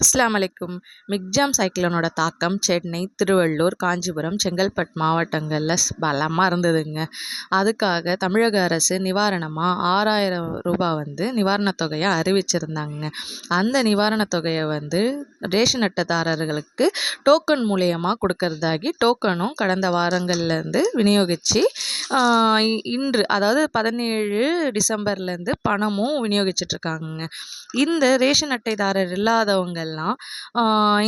அஸ்லாம் அலைக்கும். மிக்ஜாம் சைக்ளோனோட தாக்கம் சென்னை திருவள்ளூர் காஞ்சிபுரம் செங்கல்பட் மாவட்டங்களில் பலமாக இருந்ததுங்க. அதுக்காக தமிழக அரசு நிவாரணமாக ஆறாயிரம் ரூபாய் வந்து நிவாரணத் தொகையை அறிவிச்சிருந்தாங்க. அந்த நிவாரணத் தொகையை வந்து ரேஷன் அட்டைதாரர்களுக்கு டோக்கன் மூலியமாக கொடுக்கறதாகி டோக்கனும் கடந்த வாரங்கள்லேருந்து விநியோகித்து இன்று அதாவது பதினேழு டிசம்பர்லேருந்து பணமும் விநியோகிச்சிட்ருக்காங்க இந்த ரேஷன் அட்டைதாரர் இல்லாதவங்கெல்லாம்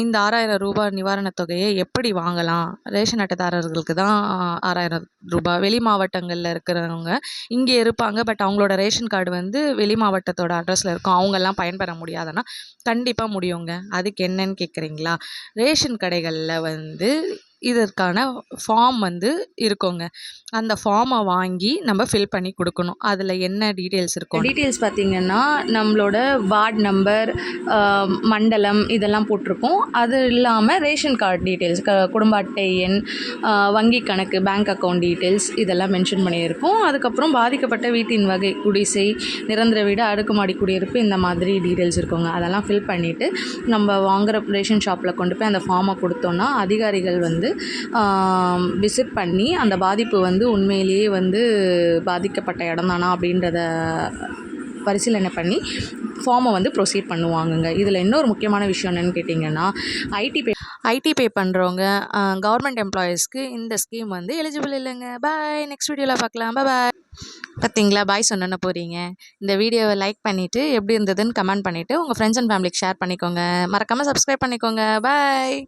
இந்த ஆறாயிரம் ரூபாய் நிவாரணத் தொகையை எப்படி வாங்கலாம்? ரேஷன் அட்டைதாரர்களுக்கு தான் ஆறாயிரம் ரூபாய். வெளி மாவட்டங்களில் இருக்கிறவங்க இங்கே இருப்பாங்க. பட் அவங்களோட ரேஷன் கார்டு வந்து வெளி மாவட்டத்தோட அட்ரஸில் இருக்கும். அவங்கெல்லாம் பயன்பெற முடியாதுன்னா கண்டிப்பாக முடியுங்க. அதுக்கு என்னன்னு கேட்குறீங்களா ரேஷன் கடைகளில் வந்து இதற்கான ஃபார்ம் வந்து இருக்குங்க. அந்த ஃபார்மை வாங்கி நம்ம ஃபில் பண்ணி கொடுக்கணும். அதில் என்ன டீட்டெயில்ஸ் இருக்கும் டீட்டெயில்ஸ் பார்த்தீங்கன்னா நம்மளோட வார்டு நம்பர் மண்டலம் இதெல்லாம் போட்டிருப்போம் அது இல்லாமல் ரேஷன் கார்டு டீட்டெயில்ஸ் குடும்ப அட்டை எண் வங்கி கணக்கு பேங்க் அக்கௌண்ட் டீட்டெயில்ஸ் இதெல்லாம் மென்ஷன் பண்ணியிருப்போம் அதுக்கப்புறம் பாதிக்கப்பட்ட வீட்டின் வகை குடிசை நிரந்தர வீடு அடுக்குமாடி குடியிருப்பு இந்த மாதிரி டீட்டெயில்ஸ் இருக்குங்க. அதெல்லாம் ஃபில் பண்ணிவிட்டு நம்ம வாங்குகிற ரேஷன் ஷாப்பில் கொண்டு போய் அந்த ஃபார்மை கொடுத்தோன்னா அதிகாரிகள் வந்து விசிட் பண்ணி அந்த பாதிப்பு வந்து உண்மையிலேயே வந்து பாதிக்கப்பட்ட இடம் தானா அப்படின்றத பரிசீலனை பண்ணி ஃபார்மை வந்து ப்ரொசீட் பண்ணுவாங்கங்க. இதில் இன்னொரு முக்கியமான விஷயம் என்னென்னு கேட்டிங்கன்னா ஐடி பே ஐடி பே பண்ணுறவங்க கவர்மெண்ட் எம்ப்ளாயீஸ்க்கு இந்த ஸ்கீம் வந்து எலிஜிபிள் இல்லைங்க. பாய் நெக்ஸ்ட் வீடியோவில் பார்க்கலாம். பாய் பார்த்தீங்களா பாய் சொன்ன போகிறீங்க இந்த வீடியோவை லைக் பண்ணிவிட்டு எப்படி இருந்ததுன்னு கமெண்ட் பண்ணிவிட்டு உங்கள் ஃப்ரெண்ட்ஸ் அண்ட் ஃபேமிலிக்கு ஷேர் பண்ணிக்கோங்க. மறக்காமல் சப்ஸ்கிரைப் பண்ணிக்கோங்க. பாய்